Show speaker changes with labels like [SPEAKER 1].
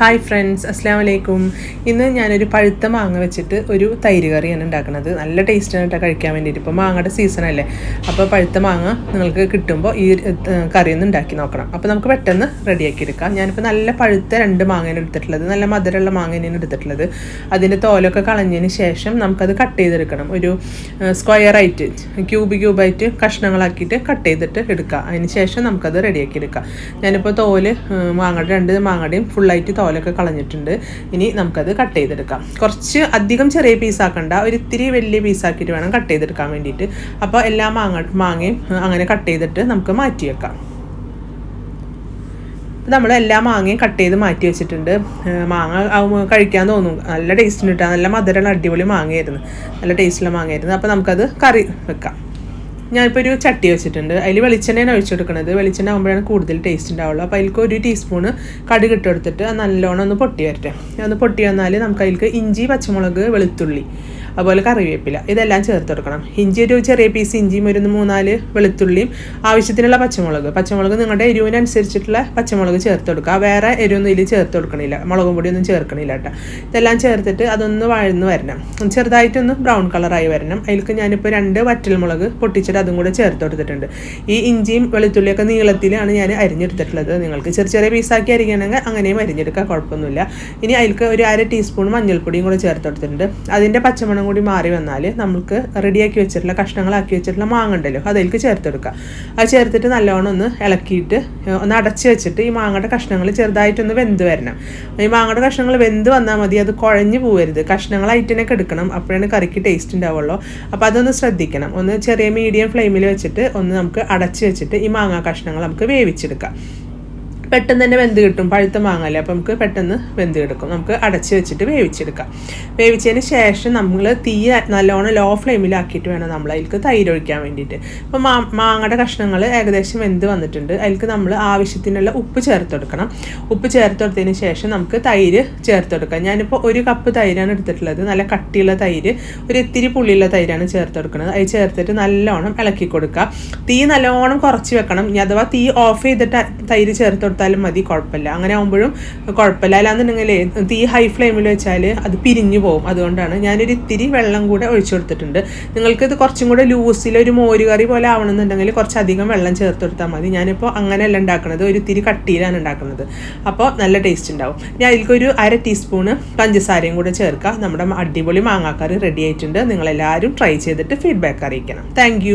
[SPEAKER 1] Hi friends അസ്സാം വലൈക്കും ഇന്ന് ഞാനൊരു പഴുത്ത മാങ്ങ വെച്ചിട്ട് ഒരു തൈര് കറിയാണ് ഉണ്ടാക്കുന്നത്. നല്ല ടേസ്റ്റാണ് കേട്ടോ കഴിക്കാൻ വേണ്ടിയിട്ട്. ഇപ്പോൾ മാങ്ങയുടെ സീസണല്ലേ അപ്പോൾ പഴുത്ത മാങ്ങ നിങ്ങൾക്ക് കിട്ടുമ്പോൾ ഈ കറി ഒന്ന് ഉണ്ടാക്കി നോക്കണം. അപ്പോൾ നമുക്ക് പെട്ടെന്ന് റെഡിയാക്കി എടുക്കാം. ഞാനിപ്പോൾ നല്ല പഴുത്ത രണ്ട് മാങ്ങയാണ് എടുത്തിട്ടുള്ളത്. നല്ല മധുരമുള്ള മാങ്ങയാണ് എടുത്തിട്ടുള്ളത്. അതിന്റെ തോലൊക്കെ കളഞ്ഞതിന് ശേഷം നമുക്കത് കട്ട് ചെയ്തെടുക്കണം. ഒരു സ്ക്വയർ ആയിട്ട് ക്യൂബ് ക്യൂബായിട്ട് കഷ്ണങ്ങളാക്കിയിട്ട് കട്ട് ചെയ്തിട്ട് എടുക്കുക അതിന് ശേഷം നമുക്കത് റെഡിയാക്കി എടുക്കാം. ഞാനിപ്പോൾ തോൽ മാങ്ങയുടെ രണ്ട് മാങ്ങയുടെയും ഫുള്ളായിട്ട് തോലൊക്കെ കളഞ്ഞിട്ടുണ്ട്. ഇനി നമുക്കത് കട്ട് ചെയ്തെടുക്കാം. കുറച്ച് അധികം ചെറിയ പീസാക്കണ്ട ഒരു ഇത്തിരി വലിയ പീസാക്കിയിട്ട് വേണം കട്ട് ചെയ്തെടുക്കാൻ വേണ്ടിയിട്ട്. അപ്പോൾ എല്ലാ മാങ്ങ മാങ്ങയും അങ്ങനെ കട്ട് ചെയ്തിട്ട് നമുക്ക് മാറ്റി വെക്കാം. നമ്മൾ എല്ലാ മാങ്ങയും കട്ട് ചെയ്ത് മാറ്റി വെച്ചിട്ടുണ്ട്. മാങ്ങ കഴിക്കാൻ തോന്നും. നല്ല ടേസ്റ്റിന് കിട്ടുക. നല്ല മധുരമുള്ള അടിപൊളി മാങ്ങയായിരുന്നു. നല്ല ടേസ്റ്റുള്ള മാങ്ങയായിരുന്നു. അപ്പോൾ നമുക്കത് കറി വെക്കാം. ഞാനിപ്പോൾ ഒരു ചട്ടി വെച്ചിട്ടുണ്ട്. അതിൽ വെളിച്ചെണ്ണയാണ് ഒഴിച്ചെടുക്കുന്നത് വെളിച്ചെണ്ണ ആകുമ്പോഴാണ് കൂടുതൽ ടേസ്റ്റ് ഉണ്ടാവുള്ളൂ. അപ്പോൾ അതിലേക്ക് ഒരു ടീസ്പൂണ് കടുക് ഇട്ട് കൊടുത്തിട്ട് നല്ലോണം ഒന്ന് പൊട്ടി വരട്ടെ. ഒന്ന് പൊട്ടി വന്നാൽ നമുക്ക് അതിലേക്ക് ഇഞ്ചി പച്ചമുളക് വെളുത്തുള്ളി അതുപോലെ കറിവേപ്പില. ഇതെല്ലാം ചേർത്ത് കൊടുക്കണം. ഇഞ്ചി ഒരു ചെറിയ പീസ് ഇഞ്ചിയും ഒരു മൂന്നാൽ വെളുത്തുള്ളിയും ആവശ്യത്തിനുള്ള പച്ചമുളക്. പച്ചമുളക് നിങ്ങളുടെ എരിവിനനുസരിച്ചിട്ടുള്ള പച്ചമുളക് ചേർത്ത് കൊടുക്കുക. വേറെ എരിവൊന്നും ഇതിൽ ചേർത്ത് കൊടുക്കണില്ല. മുളകും പൊടിയൊന്നും ചേർക്കണില്ല കേട്ടോ. ഇതെല്ലാം ചേർത്തിട്ട് അതൊന്ന് വഴന്ന് വരണം. ചെറുതായിട്ടൊന്ന് ബ്രൗൺ കളറായി വരണം. അതിലേക്ക് ഞാനിപ്പോൾ രണ്ട് വറ്റൽമുളക് പൊട്ടിച്ചിട്ട് അതും കൂടെ ചേർത്ത് കൊടുത്തിട്ടുണ്ട്. ഈ ഇഞ്ചിയും വെളുത്തുള്ളിയൊക്കെ നീളത്തിലാണ് ഞാൻ അരിഞ്ഞെടുത്തിട്ടുള്ളത്. നിങ്ങൾക്ക് ചെറിയ ചെറിയ പീസാക്കി അരിയണമെങ്കിൽ അങ്ങനെയും അരിഞ്ഞെടുക്കുക. കുഴപ്പമൊന്നുമില്ല. ഇനി അതിൽക്ക് ഒരു അര ടീസ്പൂൺ മഞ്ഞൾപ്പൊടിയും കൂടെ ചേർത്ത് കൊടുത്തിട്ടുണ്ട്. അതിന്റെ പച്ചമണം കൂടി മാറി വന്നാൽ നമുക്ക് റെഡിയാക്കി വെച്ചിട്ടുള്ള കഷ്ണങ്ങളാക്കി വെച്ചിട്ടുള്ള മാങ്ങണ്ടല്ലോ അതിലേക്ക് ചേർത്ത് കൊടുക്കുക അത് ചേർത്തിട്ട് നല്ലോണം ഒന്ന് ഇളക്കിയിട്ട് ഒന്ന് അടച്ച് വെച്ചിട്ട് ഈ മാങ്ങയുടെ കഷ്ണങ്ങൾ ചെറുതായിട്ടൊന്ന് വെന്ത് വരണം. ഈ മാങ്ങയുടെ കഷ്ണങ്ങൾ വെന്ത് വന്നാൽ മതി അത് കുഴഞ്ഞു പോകരുത് കഷ്ണങ്ങൾ തന്നെ എടുക്കണം അപ്പോഴാണ് കറിക്ക് ടേസ്റ്റ് ഉണ്ടാവുള്ളൂ. അപ്പോൾ അതൊന്ന് ശ്രദ്ധിക്കണം. ഒന്ന് ചെറിയ മീഡിയം ഫ്ലെയിമിൽ വെച്ചിട്ട് ഒന്ന് നമുക്ക് അടച്ച് വെച്ചിട്ട് ഈ മാങ്ങാ കഷ്ണങ്ങൾ നമുക്ക് വേവിച്ചെടുക്കാം. പെട്ടെന്ന് തന്നെ വെന്ത് കിട്ടും. പഴുത്ത മാങ്ങല്ലേ? അപ്പോൾ നമുക്ക് പെട്ടെന്ന് വെന്ത് കിടക്കും. നമുക്ക് അടച്ച് വെച്ചിട്ട് വേവിച്ചെടുക്കാം. വേവിച്ചതിന് ശേഷം നമ്മൾ തീ നല്ലോണം ലോ ഫ്ലെയിമിലാക്കിയിട്ട് വേണം നമ്മൾ അതിലേക്ക് തൈര് ഒഴിക്കാൻ വേണ്ടിയിട്ട്. അപ്പോൾ മാ മാങ്ങയുടെ കഷ്ണങ്ങൾ ഏകദേശം വെന്ത് വന്നിട്ടുണ്ട്. അതിലേക്ക് നമ്മൾ ആവശ്യത്തിനുള്ള ഉപ്പ് ചേർത്ത് കൊടുക്കണം. ഉപ്പ് ചേർത്ത് കൊടുത്തതിന് ശേഷം നമുക്ക് തൈര് ചേർത്ത് കൊടുക്കാം. ഞാനിപ്പോൾ ഒരു കപ്പ് തൈരാണ് എടുത്തിട്ടുള്ളത്. നല്ല കട്ടിയുള്ള തൈര്. ഒരു ഇത്തിരി പുള്ളിയുള്ള തൈരാണ് ചേർത്ത് കൊടുക്കുന്നത്. അത് ചേർത്തിട്ട് നല്ലോണം ഇളക്കി കൊടുക്കുക തീ നല്ലോണം കുറച്ച് വെക്കണം. അഥവാ തീ ഓഫ് ചെയ്തിട്ട് തൈര് ചേർത്ത് കൊടുത്താലും മതി കുഴപ്പമില്ല. അങ്ങനെ ആകുമ്പോഴും കുഴപ്പമില്ല. അല്ലാന്നുണ്ടെങ്കിൽ തീ ഹൈ ഫ്ലെയിമിൽ വെച്ചാൽ അത് പിരിഞ്ഞു പോകും. അതുകൊണ്ടാണ് ഞാനൊരു ഇത്തിരി വെള്ളം കൂടെ ഒഴിച്ചു കൊടുത്തിട്ടുണ്ട്. നിങ്ങൾക്ക് ഇത് കുറച്ചും കൂടെ ലൂസിൽ ഒരു മോര് കറി പോലെ ആവണമെന്നുണ്ടെങ്കിൽ കുറച്ചധികം വെള്ളം ചേർത്ത് കൊടുത്താൽ മതി. ഞാനിപ്പോൾ അങ്ങനെയല്ല ഉണ്ടാക്കുന്നത് ഒരു ഇത്തിരി കട്ടിയിലാണ് ഉണ്ടാക്കുന്നത് അപ്പോൾ നല്ല ടേസ്റ്റ് ഉണ്ടാവും. ഞാൻ അതിലേക്ക് ഒരു അര ടീസ്പൂണ് പഞ്ചസാരയും കൂടെ ചേർക്കുക. നമ്മുടെ അടിപൊളി മാങ്ങാക്കറി റെഡി ആയിട്ടുണ്ട്. നിങ്ങളെല്ലാവരും ട്രൈ ചെയ്തിട്ട് ഫീഡ്ബാക്ക് അറിയിക്കണം. താങ്ക്